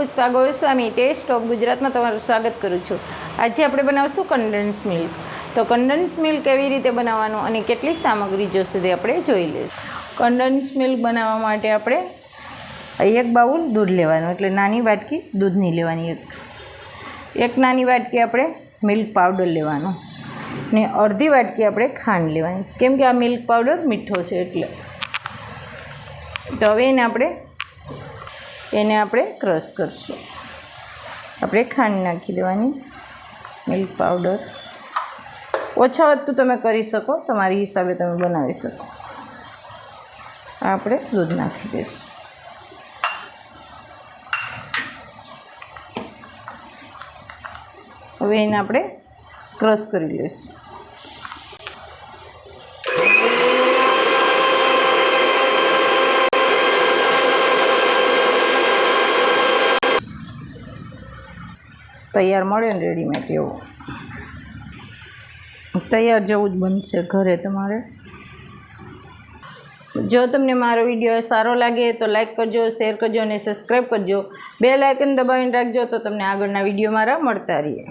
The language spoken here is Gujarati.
પુષ્પા ગોસ્વામી ટેસ્ટ ઓફ ગુજરાતમાં તમારું સ્વાગત કરું છું. આજે આપણે બનાવશું કન્ડન્સ મિલ્ક તો કન્ડન્સ મિલ્ક કેવી રીતે બનાવવાનું અને કેટલી સામગ્રી જોશે તે આપણે જોઈ લઈશું. કન્ડન્સ મિલ્ક બનાવવા માટે આપણે એક બાઉલ દૂધ લેવાનું, એટલે નાની વાટકી દૂધની લેવાની એક. એક નાની વાટકી આપણે મિલ્ક પાવડર લેવાનો ને અડધી વાટકી આપણે ખાંડ લેવાની. કેમ કે આ મિલ્ક પાવડર મીઠો છે એટલે. તો હવે એને આપણે એને આપણે ક્રશ કરશું. આપણે ખાંડ નાખી દેવાની, મિલ્ક પાવડર. ઓછા વધતું તમે કરી શકો, તમારી હિસાબે તમે બનાવી શકો. આપણે દૂધ નાખી દઈશું. હવે એને આપણે ક્રશ કરી લઈશું. તૈયાર મળે ને રેડીમેડ એવું. તૈયાર જેવું જ બનશે ઘરે તમારે. જો તમને મારો વીડિયો સારો લાગે તો લાઈક કરજો શેર કરજો અને સબસ્ક્રાઈબ કરજો. બે લાઇકન દબાવીને રાખજો તો તમને આગળના વીડિયો મારા મળતા રહીએ.